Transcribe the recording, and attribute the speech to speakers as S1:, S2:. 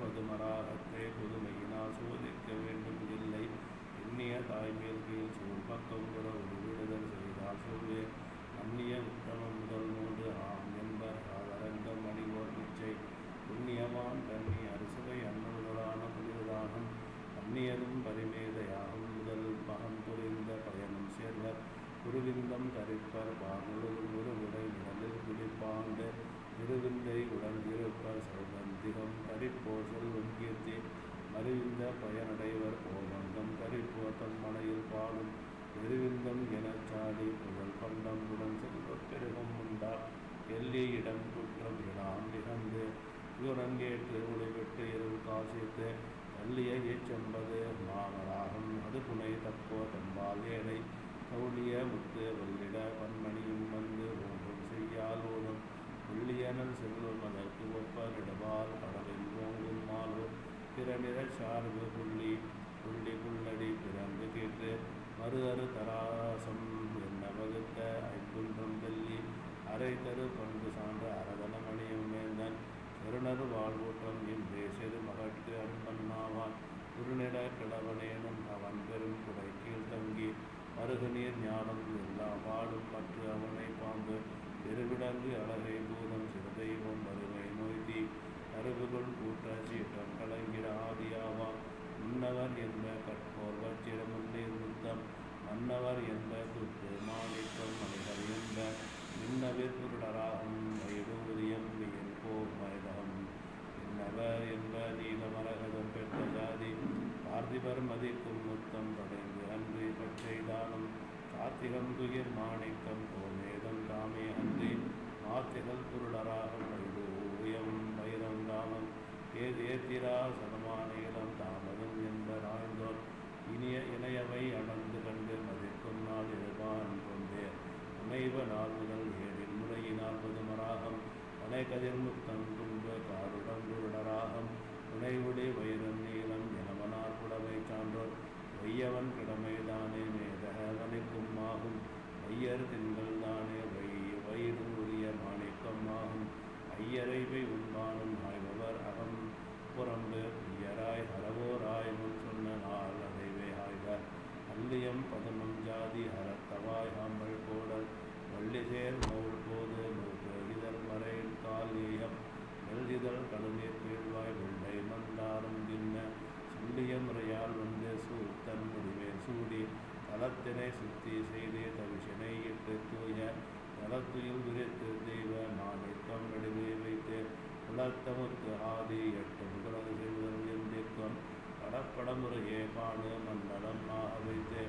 S1: பதுமராகத்தை புதுமையினால் சோதிக்க வேண்டும் இல்லை. எண்ணிய தாய்மேல் கீழ் சூழ் பக்கம் புற ஒரு விடுதல் செய்தால் சொல்வே அந்நிய உத்தமம் முதல் மூன்று ஆம் என்பர் ஆதரங்கம் மணிவோர் நிச்சை. புண்ணியவான் கண்ணி அரிசுவை அன்னமுதலான புனிதானம் அந்நியரும் பரிமேதையாகும். முதல் மகம் புரிந்த பயணம் சேர்வர். குருவிந்தம் தரிப்பர் பாமுழுதும் ஒரு உடை நிழலில் குளிப்பாண்டு திருவிந்தை உடன் இருப்பர் சொல்வர் தரிப்போர் கரிப்போசல் கீர்த்தி மறிவிந்த பயனடைவர் போமந்தம் கரிப்போத்தம் மனையில் பாடும் எருவிந்தம் எனச் சாடி புகழ் பண்டம் உடன் செல்வப் பெருகம் உண்டா எல்லி இடம் குற்றம் இடாம் நிகழ்ந்து யுரங்கேற்று ஒளிவிட்டு இரவு காசித்து தள்ளிய ஏச்செம்பது மாமராகும் அது புனை தப்போ தம்பால் ஏழை கவுளிய முத்து வல்லிட பன்மணியும் வந்து ஒன்றும் செய்யால் ஓதும் வெள்ளியனல் செல்வம் மாலோ பிறநிற சார்பு புள்ளி புள்ளி புள்ளடி பிறந்து கேட்டு மறு தராசம் என்ன வகுத்த? ஐங்குன்றம் தெல்லி அரை தரு பண்பு சான்ற அரதனமணியும் வேந்தன் பெருணர் வாழ்வூட்டம் என்றே செரு மகட்கு அன்பன்னாவான் குறுநிட கிழவனேனும் அவன் பெரும் குடை கீழ் தங்கி மருகு நீர் ஞானம் எல்லாம் வாழும் பற்று அவனை பாம்பு பெருவிடங்கு அழகை பூதம் சிறுதெய்வம் வறுமை நோய்தி கருவுகள் கூட்டாசி சீற்றம் கலங்கிட ஆதியாவான் முன்னவர் என்ப கற்போர் வச்சிரமுள்ளீர் முத்தம் மன்னவர் என்ப குத்து மாணிக்கம் மனிதர் என்ப. மின்னவிர் குருடராகும் வயதூரியம் மியன் போர் மயதகம் என்னவர் என்ப நீலமரகதம் பெற்ற ஜாதி. பார்த்திபர் மதிக்கும் முத்தம் படைந்து அன்று பற்றை தானம். கார்த்திகம் துயிர் மாணிக்கம் கோமேதம் தாமே அன்றி. மாத்திகள் குருடராகம் வைதூரியம் வைரம் தாமம் ஏதேத்திரா சதமான இளம் தாமதம் என்பர் ஆய்ந்தோர் இனிய இணையவை அணந்து கண்டு மதிக்கும் நாள் இருபான் கொண்டே. அமைவ நாள்முதல் ஏழில் முறையினால் பதுமராகம் அணை கதிர்முத்தம் துன்ப காருடம் குருடராகம். துணைவுடை வைரம் நீளம் எனவனார் புடவை சான்றோர். வையவன் கிழமைதானே மேதகவனிக்கும் ஆகும். வையர் திங்கள் தானே வை வயிறு உரிய மாணிக்கம் ஆகும். ஐயரைவை உண்பானும் ஆய்பவர் அகம் புறம்பு ஐயராய் ஹரவோராய் முன் சொன்ன நாள் அதைவே ஆய்வர். அல்லியம் பதமம் ஜாதி ஹரத்தவாய் ஆம்பல் கோடல் வள்ளிசேர் மௌல் போது இதழ் மறை கால் ஏயம் நெல்லிதழ் கடுநீர் கீழ்வாய் வெள்ளை மந்தாரம் தின்ன சொல்லிய முறையால் வந்து சூத்தன் முடிவே சூடி தலத்தினை சுத்தி செய்து தவிஷனை இட்டு தூய நலத்துயில் விரித்து தெய்வ மாணிக்கம் உலத்தமுத்து ஆதி எட்டு முகலது செய்வதன் எந்திக்கும் கடப்படமுறையே பாடு மண்டலம் ஆக வைத்து